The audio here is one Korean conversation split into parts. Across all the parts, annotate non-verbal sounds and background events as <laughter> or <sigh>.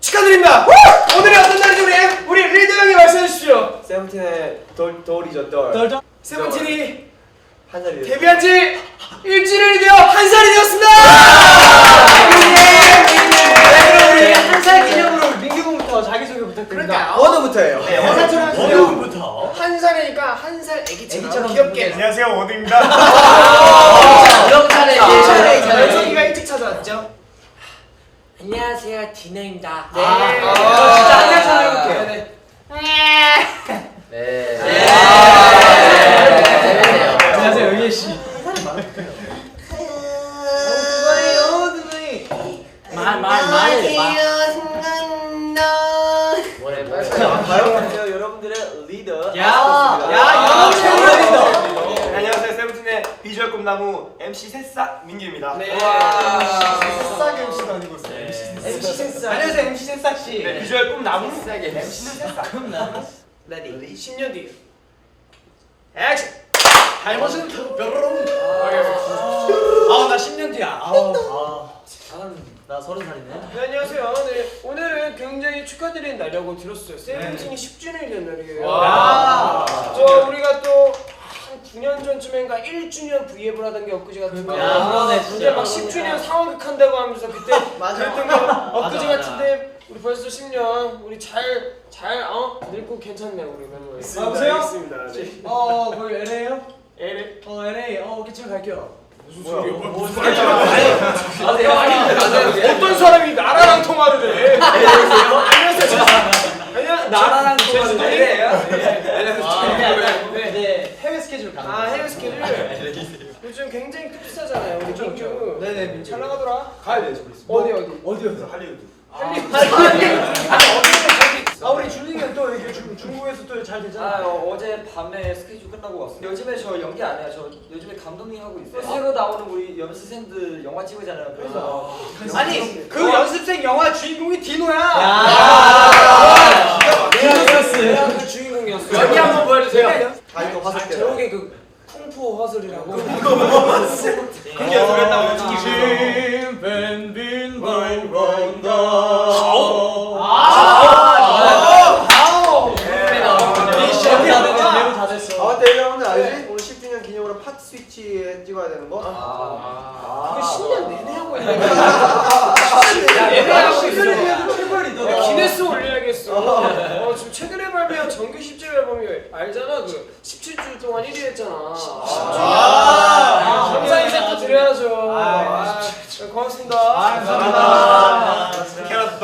축하드립니다. 오늘이 어떤 날인지 우리 엠- 우리 리더 형이 말씀해 주십시오. 세븐틴의 돌 돌이죠 돌. 세븐틴이 한 살이 됐 데뷔한 지 일주일이 되어 한 살이 되었습니다. 네, 그럼 우리 한살 기념으로 민규 군부터 자기소개 부탁드립니다. 원우부터예요. 네, 원사처럼 해주세요. 한 살이니까 한 살 애기처럼, 애기처럼 귀엽게. 안녕하세요 원우입니다. 이런 아, 이런 차례, 연석이가 일찍 찾아왔죠. 안녕하세요 디너입니다. 네. 아, 저 진짜 한 살처럼 해볼게요. 네. 안녕하세요, 영예 씨. 말말 말. 뭐래 빨리. 안녕하세요 여러분들의 리더. 야, 야, 여러분의 리더. 네, 안녕하세요 세븐틴의 꿈나무 MC 새싹 민규입니다. 네. 새싹 MC도 아니고 MC 센스. 안녕하세요, MC 센싹 씨. 네, 비주얼 꿈나무. 싸게. MC는 새싹. 레디. 10년 뒤. 액션. 타고 뾰로롱. 아, 나 10년 뒤야. 아우, 아. 나 서른 살이네. 네, 안녕하세요. 네, 오늘은 굉장히 축하드리는 날이라고 들었어요. 세븐틴이 10주년이 된 날이에요. 와. 저 우리가 또한 9년 전쯤인가 1주년 V앱을 하던 게 엊그제 같은데 야, 그러네, 이제 진짜. 막 10주년 상황극 한다고 하면서 그때 <laughs> 그랬던 게 엊그제 맞아. 같은데 우리 벌써 10년 우리 잘 잘 어? 늙고 괜찮네 우리 멤버 아, 보세요. 알겠습니다 네. 어, 거기 LA요? 에레 어, LA. 어, 오케이, 지금 갈게요. 어떤 사람이 나라랑 통화를 해 안녕하세요 저- 안녕 나라랑 저- 통화를 제주도 해? 네. 아, 네, 네, 해외 스케줄 가는 아 해외 스케줄 요즘 굉장히 흡사잖아요 우리 그쵸, 민규 그쵸. 네네, 민규. 잘 나가더라 가야 돼 저기. 어디 어디 어디였어? 할리우드. 아, <laughs> 우리 준이는 또 이렇게 중, 중국에서 또잘아 되잖아. 어, 어제 밤에 스케줄 끝나고 왔어요. 요즘에 저 연기 안 해요. 저 요즘에 감독님 하고 있어요. 새로 나오는 우리 연습생들 영화 찍으잖아요. 그래서 아니, 그 연습생 영화 주인공이 디노야 야, 10주년 기념으로 팟 스위치에 찍어야 되는 거. 그게 10년 내내 하고 있는 거야 내내 하고 있어 출발이 야, 기네스 올려야겠어. 어, 지금 최근에 발매한 정규 10집 앨범이 알잖아. 그 17주 동안 1위 했잖아. 아, 감사 인사 또 드려야죠. 아, 아, 고맙습니다. 감사합니다.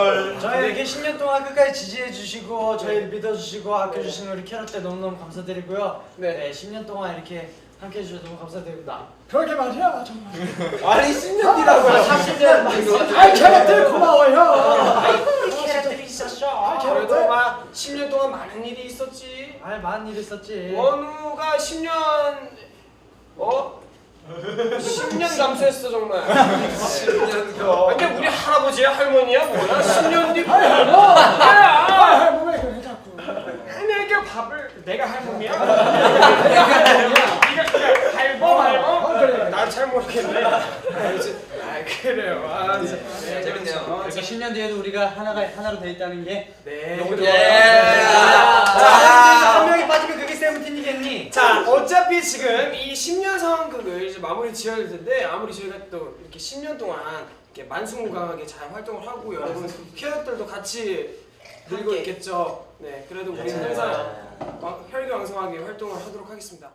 캐럿들. 저희 이렇게 10년 동안 끝까지 지지해 주시고 저희 믿어 주시고 아껴 주시는 우리 캐럿 때 너무너무 감사드리고요. 네. 네, 10년 동안 이렇게 함께 해 주셔서 너무 감사드립니다. 그러게 말이야 정말. <laughs> 아니 10년 뒤라고요. 40년. 아 캐럿들 고마워요. 캐럿들이 있었어. 그래도 막 10년 동안 많은 일이 있었지. 아 많은 일 있었지. 원우가 10년 어? <laughs> 10년 감수했어 정말. <laughs> 10년 근데 우리 할아버지야 할머니야 뭐야? 10년 뒤 뭐야? 아 할머니 왜 자꾸. 내가 밥을 내가 할머니야? 내가 할머니야? 네가 할범 할범? 난잘 모르겠네. 아 그래요. 아 진짜. 재밌네요. 이렇게 10년 뒤에도 우리가 하나가 하나로 돼 있다는 게 네. 너무 그래요. 좋아요. 자, 자, 한 명이 빠지면 그게 세븐틴이겠니? 자, 어차피 지금 이 10년 상황극을 이제 마무리 지어야 될 텐데 아무리 저희가 또 이렇게 10년 동안 이렇게 만수무강하게 잘 활동을 하고 여러분 캐럿들도 같이 늘고 있겠죠. 네, 그래도 우리는 항상 왕- 혈기왕성하게 활동을 하도록 하겠습니다.